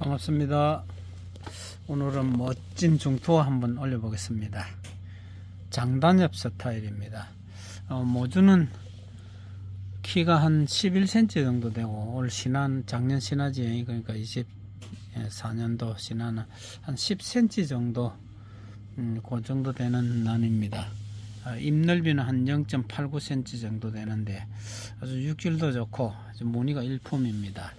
반갑습니다. 오늘은 멋진 중투 한번 올려보겠습니다. 장단엽 스타일입니다. 어, 모주는 키가 한 11cm 정도 되고 올 신한 작년 신화지 그러니까 24년도 신화는 한 10cm 정도 음, 그 정도 되는 난입니다. 아, 잎 넓이는 한 0.89cm 정도 되는데 아주 육질도 좋고 무늬가 일품입니다.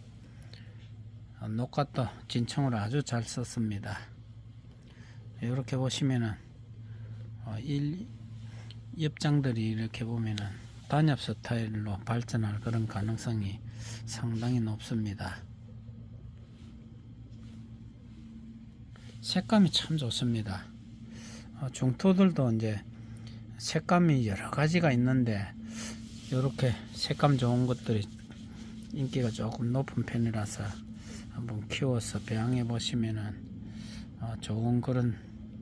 어, 녹갓도 진청으로 아주 잘 썼습니다. 이렇게 보시면은 어, 일, 옆장들이 이렇게 보면은 단엽 스타일로 발전할 그런 가능성이 상당히 높습니다. 색감이 참 좋습니다. 어, 중토들도 이제 색감이 여러 가지가 있는데 이렇게 색감 좋은 것들이 인기가 조금 높은 편이라서 한번 키워서 배양해 보시면은 어, 좋은 그런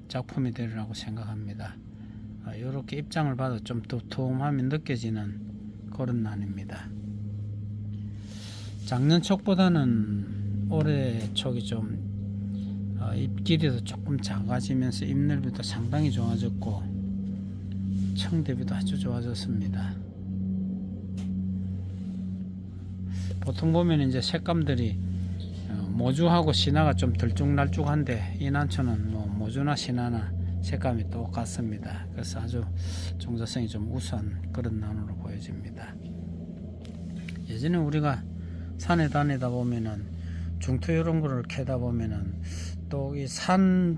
작품이 되리라고 생각합니다. 이렇게 입장을 봐도 좀 두툼함이 느껴지는 그런 난입니다. 작년 촉보다는 올해 촉이 좀 어, 잎 길이도 조금 작아지면서 잎 넓이도 상당히 좋아졌고 청 대비도 아주 좋아졌습니다. 보통 보면 이제 색감들이 어, 모주하고 신화가 좀 들쭉날쭉한데 이 난초는 뭐 모주나 신화나 색감이 똑같습니다. 그래서 아주 종자성이 좀 우수한 그런 나무로 보여집니다. 예전에 우리가 산에 다니다 보면은 중토 이런 거를 캐다 보면은 또 이 산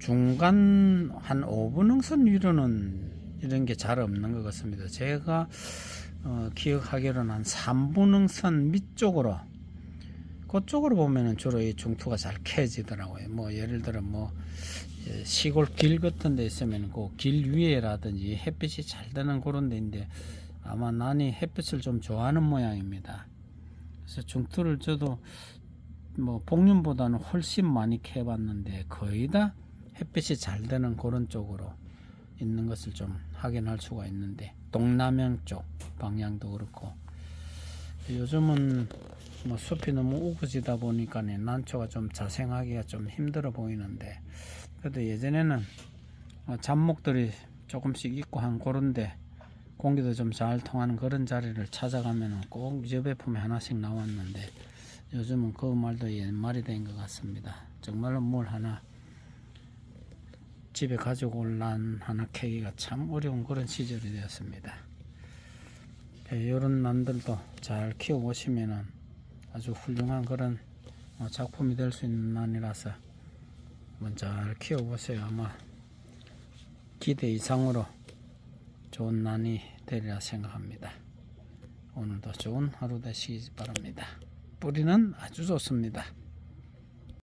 중간 한 5분흥선 위로는 이런 게 잘 없는 것 같습니다. 제가 어, 기억하기로는 한 3분흥선 밑쪽으로 그쪽으로 보면은 주로 이 중투가 잘 캐지더라고요. 뭐 예를 들어 뭐 예, 시골 길 같은 데 있으면 그 길 위에라든지 햇빛이 잘 드는 그런 데인데 아마 난이 햇빛을 좀 좋아하는 모양입니다. 그래서 중투를 저도 뭐 복륜보다는 훨씬 많이 캐봤는데 거의 다 햇빛이 잘 드는 그런 쪽으로 있는 것을 좀 확인할 수가 있는데 동남양 쪽 방향도 그렇고 요즘은 뭐 숲이 너무 우거지다 보니까 난초가 좀 자생하기가 좀 힘들어 보이는데 그래도 예전에는 어, 잡목들이 조금씩 있고 한 그런데 공기도 좀 잘 통하는 그런 자리를 찾아가면 꼭 여배품이 하나씩 나왔는데 요즘은 그 말도 옛말이 된 것 같습니다. 정말로 뭘 하나 집에 가지고 올란 하나 캐기가 참 어려운 그런 시절이 되었습니다. 이런 난들도 잘 키워보시면은 아주 훌륭한 그런 어, 작품이 될 수 있는 난이라서 한번 잘 키워보세요. 아마 기대 이상으로 좋은 난이 되리라 생각합니다. 오늘도 좋은 하루 되시기 바랍니다. 뿌리는 아주 좋습니다.